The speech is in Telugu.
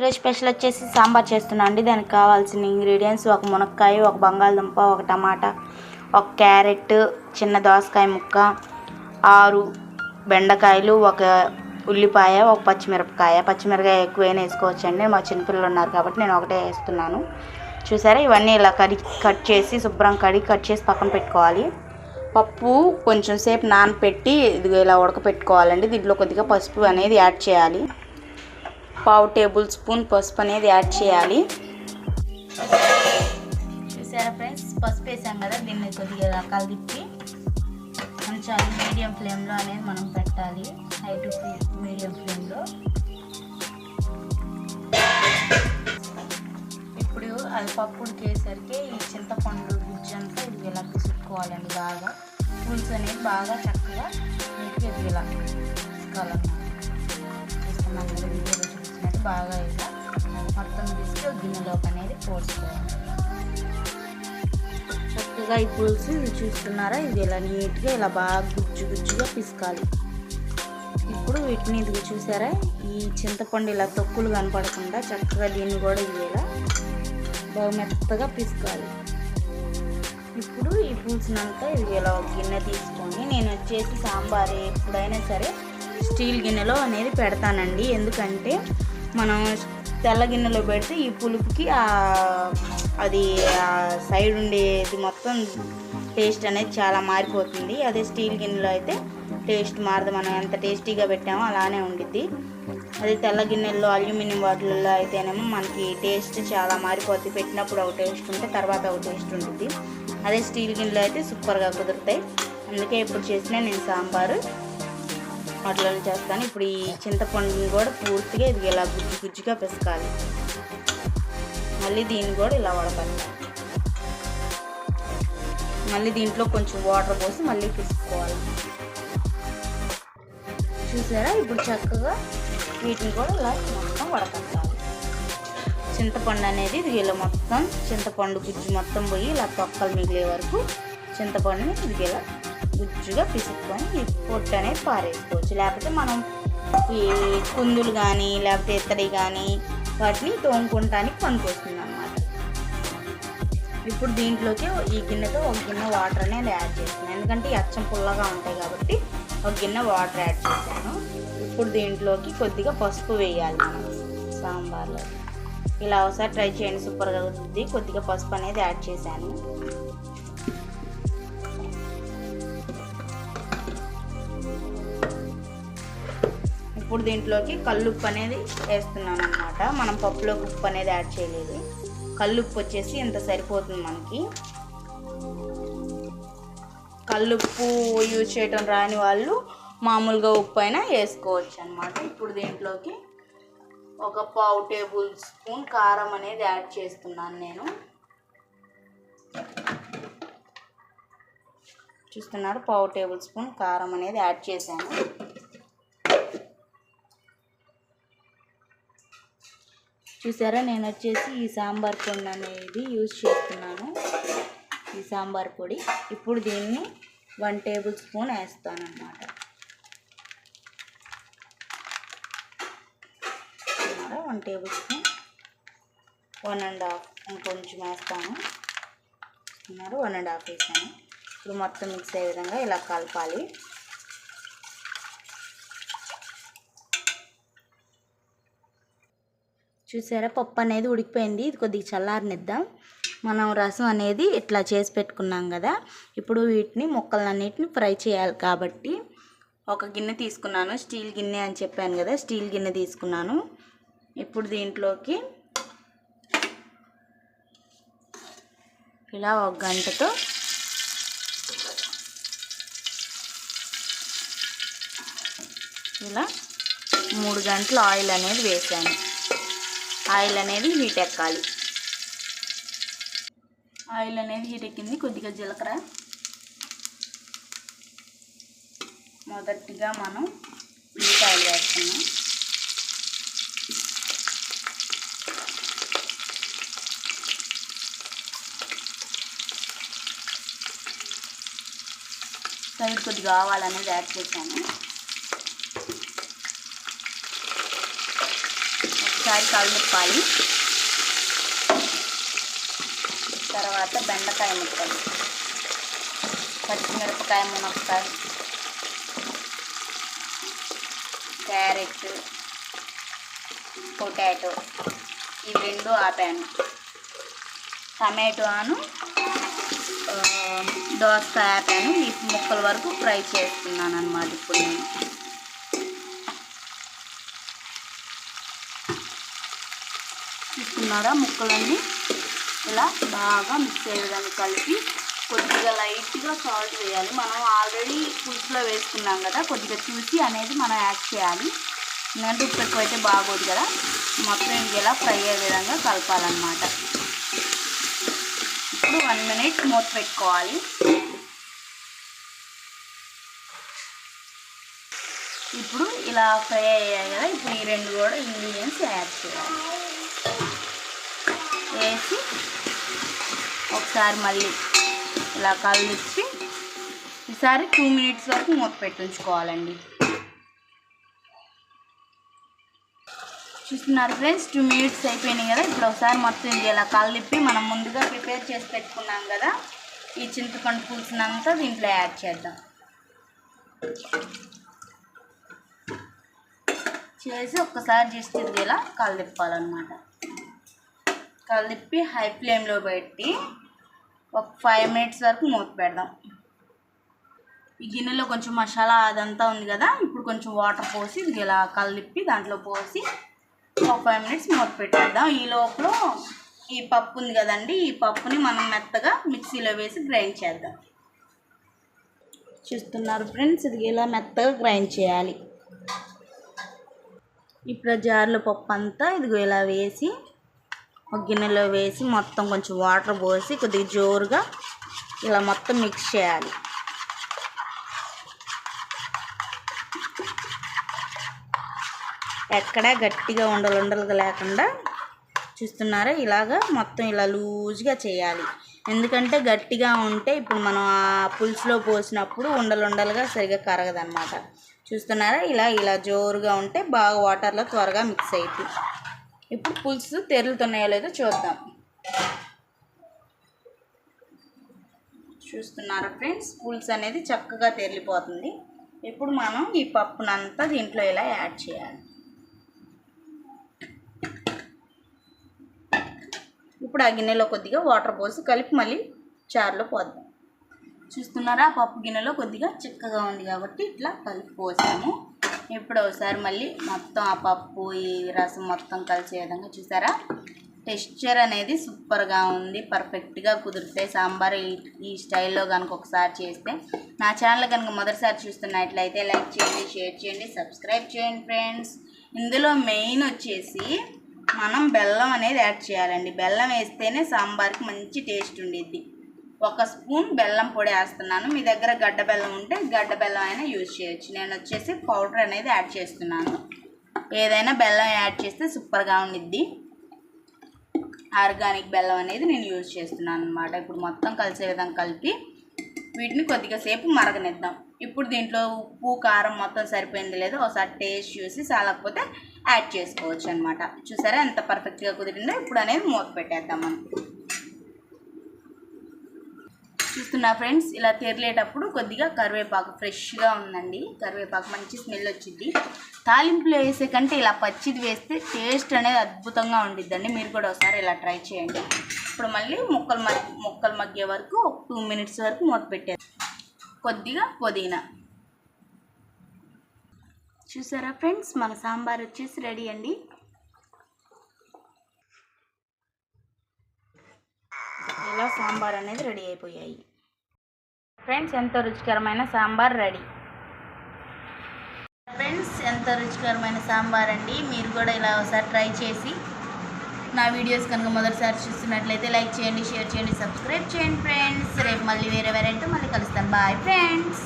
ఈరోజు స్పెషల్ వచ్చేసి సాంబార్ చేస్తున్నా అండి. దానికి కావాల్సిన ఇంగ్రీడియంట్స్ ఒక మునక్కాయ ఒక బంగాళదుంప ఒక టమాటా ఒక క్యారెట్ చిన్న దోసకాయ ముక్క ఆరు బెండకాయలు ఒక ఉల్లిపాయ ఒక పచ్చిమిరపకాయ. పచ్చిమిరపకాయ ఎక్కువైనా వేసుకోవచ్చండి. మా చిన్నపిల్లలు ఉన్నారు కాబట్టి నేను ఒకటే వేస్తున్నాను. చూసారా? ఇవన్నీ ఇలా కడి కట్ చేసి శుభ్రం కడిగి కట్ చేసి పక్కన పెట్టుకోవాలి. పప్పు కొంచెం సేపు నానపెట్టి ఇది ఇలా ఉడకపెట్టుకోవాలండి. దీంట్లో కొద్దిగా పసుపు అనేది యాడ్ చేయాలి. పావు టేబుల్ స్పూన్ పసుపు అనేది యాడ్ చేయాలి. చూసారా ఫ్రెండ్స్? పసుపు వేసాం కదా దీన్ని కొద్దిగా రకాలు తిప్పి కొంచెం మీడియం ఫ్లేమ్లో అనేది మనం పెట్టాలి. హై టు మీడియం ఫ్లేమ్లో. ఇప్పుడు అది పప్పు ఉడికేసరికి ఈ చింతపండు గుజ్జు అంతా ఇది ఇలా పిసుక్కోవాలండి బాగా. పులుసు అనేది బాగా చక్కగా నీట్గా ఇలా పిసుకాలన్నమాట బాగా ఇలా మొత్తం తీసి గిన్నెలోకి అనేది పోసుకోవాలి. చక్కగా ఈ పులుసు చూస్తున్నారా? ఇది ఇలా నీట్గా ఇలా బాగా గుజ్జు గుజ్జుగా పిసకాలి. ఇప్పుడు వీటిని ఇది చూసారా? ఈ చింతపండు ఇలా తొక్కులు కనపడకుండా చక్కగా దీన్ని కూడా ఇది ఇలా బాగా మెత్తగా పిసకాలి. ఇప్పుడు ఈ పులుసునంతా ఇది ఇలా ఒక గిన్నె తీసుకొని నేను వచ్చేసి సాంబార్ ఎప్పుడైనా సరే స్టీల్ గిన్నెలో అనేది పెడతానండి. ఎందుకంటే మనం తెల్ల గిన్నెలో పెడితే ఈ పులుపుకి అది సైడ్ ఉండేది మొత్తం టేస్ట్ అనేది చాలా మారిపోతుంది. అదే స్టీల్ గిన్నెలో అయితే టేస్ట్ మారదు. మనం ఎంత టేస్టీగా పెట్టామో అలానే ఉండిద్ది. అదే తెల్ల గిన్నెల్లో అల్యూమినియం వాటిల్లో అయితేనేమో మనకి టేస్ట్ చాలా మారిపోద్ది. పెట్టినప్పుడు ఒక టేస్ట్ ఉంటే తర్వాత ఒక టేస్ట్ ఉంటుంది అదే స్టీల్ గిన్నెలో అయితే సూపర్గా కుదురుతాయి. అందుకే ఇప్పుడు చేసిన నేను సాంబారు వాటిలో చేస్తాను. ఇప్పుడు ఈ చింతపండుని కూడా పూర్తిగా ఇది ఇలా గుజ్జు గుజ్జుగా పిసకాలి. మళ్ళీ దీన్ని కూడా ఇలా వడకాలి మళ్ళీ దీంట్లో కొంచెం వాటర్ పోసి మళ్ళీ పిసుకోవాలి చూసారా? ఇప్పుడు చక్కగా వీటిని కూడా ఇలా మొత్తం వడకట్టాలి చింతపండు అనేది ఇది ఇలా మొత్తం చింతపండు గుజ్జు మొత్తం పోయి ఇలా తొక్కలు మిగిలే వరకు చింతపండుని ఇది ఇలా గుజ్జుగా పిసుక్కొని ఈ పొట్టు అనేది పారేసుకోవచ్చు. లేకపోతే మనం ఈ కుందులు కానీ లేకపోతే ఇత్తడి కానీ వాటిని తోముకుంటానికి పనికొస్తుంది అన్నమాట ఇప్పుడు దీంట్లోకి ఈ గిన్నెతో ఒక గిన్నె వాటర్ అనేది యాడ్ చేస్తున్నాను. ఎందుకంటే అచ్చం పుల్లగా ఉంటాయి కాబట్టి ఒక గిన్నె వాటర్ యాడ్ చేశాను. ఇప్పుడు దీంట్లోకి కొద్దిగా పసుపు వేయాలి మనం. సాంబార్లో. ఇలా ఒకసారి ట్రై చేయండి సూపర్గా వస్తుంది కొద్దిగా పసుపు అనేది యాడ్ చేశాను. ఇప్పుడు దీంట్లోకి కల్లుప్పు అనేది వేస్తున్నాను అనమాట మనం పప్పులోకి ఉప్పు అనేది యాడ్ చేయలేదు. కల్లుప్పు వచ్చేసి ఇంత సరిపోతుంది మనకి. కల్లుప్పు యూజ్ చేయటం రాని వాళ్ళు మామూలుగా ఉప్పు అయినా వేసుకోవచ్చు అనమాట ఇప్పుడు దీంట్లోకి ఒక పావు టేబుల్ స్పూన్ కారం అనేది యాడ్ చేస్తున్నాను నేను. చూస్తున్నారు? పావు టేబుల్ స్పూన్ కారం అనేది యాడ్ చేశాను. చూసారా? నేను వచ్చేసి ఈ సాంబార్ పొడి అనేది యూజ్ చేస్తున్నాను. ఈ సాంబార్ పొడి. ఇప్పుడు దీన్ని వన్ టేబుల్ స్పూన్ వేస్తాను అన్నమాట one tablespoon. One and half ఇంకొంచెం వేస్తాను. వన్ అండ్ హాఫ్ వేసాను. ఇప్పుడు మొత్తం మిక్స్ అయ్యే విధంగా ఇలా కలపాలి. చూసారా? పప్పు అనేది ఉడికిపోయింది. ఇది కొద్దిగా చల్లారనిద్దాం. మనం రసం అనేది ఇట్లా చేసి పెట్టుకున్నాం కదా. ఇప్పుడు వీటిని ముక్కలన్నిటిని ఫ్రై చేయాలి కాబట్టి ఒక గిన్నె తీసుకున్నాను. స్టీల్ గిన్నె అని చెప్పాను కదా. స్టీల్ గిన్నె తీసుకున్నాను. ఇప్పుడు దీంట్లోకి ఇలా ఒక గంటతో ఇలా మూడు గంటలు ఆయిల్ అనేది వేసాను. ఆయిల్ అనేది హీట్ ఎక్కాలి. ఆయిల్ అనేది హీట్ ఎక్కింది. కొద్దిగా జీలకర్ర. మొదటిగా మనం ఉల్లిపాయలు వేస్తున్నాం. సైడ్ కొద్దిగా ఆవాలనేది యాడ్ చేశాను. ఒకసారి కలుపుకోవాలి తర్వాత బెండకాయ ముక్కలు. పచ్చిమిరపకాయ మునక్కాయ. క్యారెట్. పొటాటో. ఇవి రెండు ఆపాను. టమాటోను దోసకాయ ఆపాను. ఈ ముక్కల వరకు ఫ్రై చేస్తున్నాను అనమాట ఇప్పుడు నేను. చూస్తున్నారా ముక్కలన్నీ ఇలా బాగా మిక్స్ అయ్యే విధంగా కలిపి కొద్దిగా లైట్గా సాల్ట్ వేయాలి. మనం ఆల్రెడీ పులుసులో వేసుకున్నాం కదా కొద్దిగా చూసి అనేది మనం యాడ్ చేయాలి. ఎందుకంటే ఉప్పు ఎక్కువ అయితే బాగోదు కదా. మొత్తం ఇది ఇలా ఫ్రై అయ్యే విధంగా కలపాలన్నమాట. ఇప్పుడు వన్ మినిట్ మూత పెట్టుకోవాలి. ఇప్పుడు ఇలా ఫ్రై అయ్యాయి కదా ఇప్పుడు ఈ రెండు కూడా ఇంగ్రీడియంట్స్ యాడ్ చేయాలి. వేసి ఒకసారి మళ్ళీ ఇలా కలిపి ఈసారి టూ మినిట్స్ వరకు మూత పెట్టించుకోవాలండి. చూస్తున్నారు ఫ్రెండ్స్ టూ మినిట్స్ అయిపోయినాయి కదా. ఇప్పుడు ఒకసారి మొత్తం ఇది ఇలా కలిపి మనం ముందుగా ప్రిపేర్ చేసి పెట్టుకున్నాం కదా. ఈ చింతపండు పులుసునంతా దీంట్లో యాడ్ చేద్దాం. చేసి ఒక్కసారి జస్ట్ ఇది ఇలా కలిపాలన్నమాట కలిపి హై ఫ్లేమ్లో పెట్టి ఒక ఫైవ్ మినిట్స్ వరకు మూత పెడదాం. ఈ గిన్నెలో కొంచెం మసాలా అదంతా ఉంది కదా ఇప్పుడు కొంచెం వాటర్ పోసి ఇది ఇలా కలిపి దాంట్లో పోసి ఒక ఫైవ్ మినిట్స్ మూత పెట్టేద్దాం. ఈ లోపల ఈ పప్పు ఉంది కదండి ఈ పప్పుని మనం మెత్తగా మిక్సీలో వేసి గ్రైండ్ చేద్దాం. చూస్తున్నారు ఫ్రెండ్స్ ఇది ఇలా మెత్తగా గ్రైండ్ చేయాలి. ఇప్పుడు జార్లో పప్పు అంతా ఇదిగో ఇలా వేసి ఒక గిన్నెలో వేసి మొత్తం కొంచెం వాటర్ పోసి కొద్దిగా జోరుగా ఇలా మొత్తం మిక్స్ చేయాలి. ఎక్కడా గట్టిగా ఉండలు ఉండలుగా లేకుండా చూస్తున్నారా? ఇలాగా మొత్తం ఇలా లూజ్గా చేయాలి. ఎందుకంటే గట్టిగా ఉంటే ఇప్పుడు మనం ఆ పులుసులో పోసినప్పుడు ఉండలు ఉండలుగా సరిగా కరగదనమాట చూస్తున్నారా? ఇలా ఇలా జోరుగా ఉంటే బాగా వాటర్లో త్వరగా మిక్స్ అవుతుంది ఇప్పుడు పులుసు తెరులుతున్నాయో లేదో చూద్దాం. చూస్తున్నారా ఫ్రెండ్స్? పులుసు అనేది చక్కగా తెరిలిపోతుంది. ఇప్పుడు మనం ఈ పప్పునంతా దీంట్లో ఇలా యాడ్ చేయాలి. ఇప్పుడు ఆ గిన్నెలో కొద్దిగా వాటర్ పోసి కలిపి మళ్ళీ చారులో పోద్దాం. చూస్తున్నారా? ఆ పప్పు గిన్నెలో కొద్దిగా చిక్కగా ఉంది కాబట్టి ఇట్లా కలిపి పోసాము. ఇప్పుడు ఒకసారి మళ్ళీ మొత్తం ఆ పప్పు ఈ రసం మొత్తం కలిసే విధంగా చూసారా? టెక్స్చర్ అనేది సూపర్గా ఉంది. పర్ఫెక్ట్గా కుదిరితే సాంబార్ ఈ- ఈ స్టైల్లో కనుక ఒకసారి చేస్తే నా ఛానల్ కనుక మొదటిసారి చూస్తున్నట్లయితే లైక్ చేయండి షేర్ చేయండి సబ్స్క్రైబ్ చేయండి ఫ్రెండ్స్. ఇందులో మెయిన్ వచ్చేసి మనం బెల్లం అనేది యాడ్ చేయాలండి. బెల్లం వేస్తేనే సాంబార్కి మంచి టేస్ట్ ఉండిద్ది. ఒక స్పూన్ బెల్లం పొడి వేస్తున్నాను. మీ దగ్గర గడ్డ బెల్లం ఉంటే గడ్డ బెల్లం అయినా యూజ్ చేయొచ్చు. నేను వచ్చేసి పౌడర్ అనేది యాడ్ చేస్తున్నాను. ఏదైనా బెల్లం యాడ్ చేస్తే సూపర్గా ఉండిద్ది. ఆర్గానిక్ బెల్లం అనేది నేను యూజ్ చేస్తున్నాను అనమాట ఇప్పుడు మొత్తం కలిసే విధంగా కలిపి వీటిని కొద్దిగా సేపు మరగనిద్దాం. ఇప్పుడు దీంట్లో ఉప్పు కారం మొత్తం సరిపోయింది లేదో ఒకసారి టేస్ట్ చూసి చాలకపోతే యాడ్ చేసుకోవచ్చు అనమాట చూసారా ఎంత పర్ఫెక్ట్గా కుదిరిందో? ఇప్పుడు అనేది మూత పెట్టేద్దాం మనం. చూస్తున్నా ఫ్రెండ్స్ ఇలా తెరలేటప్పుడు కొద్దిగా కరివేపాకు ఫ్రెష్గా ఉందండి. కరివేపాకు మంచి స్మెల్ వచ్చింది తాలింపులో వేసే కంటే ఇలా పచ్చిది వేస్తే టేస్ట్ అనేది అద్భుతంగా ఉండిద్దండి. మీరు కూడా ఒకసారి ఇలా ట్రై చేయండి. ఇప్పుడు మళ్ళీ ముక్కలు మగ్ ముక్కలు మగ్గే వరకు ఒక టూ మినిట్స్ వరకు మూత పెట్టారు కొద్దిగా పుదీనా. చూసారా ఫ్రెండ్స్? మన సాంబార్ వచ్చేసి రెడీ అండి. ఇలా సాంబార్ అనేది రెడీ అయిపోయాయి. ఫ్రెండ్స్ ఎంతో రుచికరమైన సాంబార్ రెడీ. ఫ్రెండ్స్ ఎంతో రుచికరమైన సాంబార్ అండి. మీరు కూడా ఇలా ఒకసారి ట్రై చేసి నా వీడియోస్ కనుక మొదటిసారి చూస్తున్నట్లయితే లైక్ చేయండి షేర్ చేయండి సబ్స్క్రైబ్ చేయండి ఫ్రెండ్స్ రేపు మళ్ళీ వేరే వేరే మళ్ళీ కలుస్తాను. Bye friends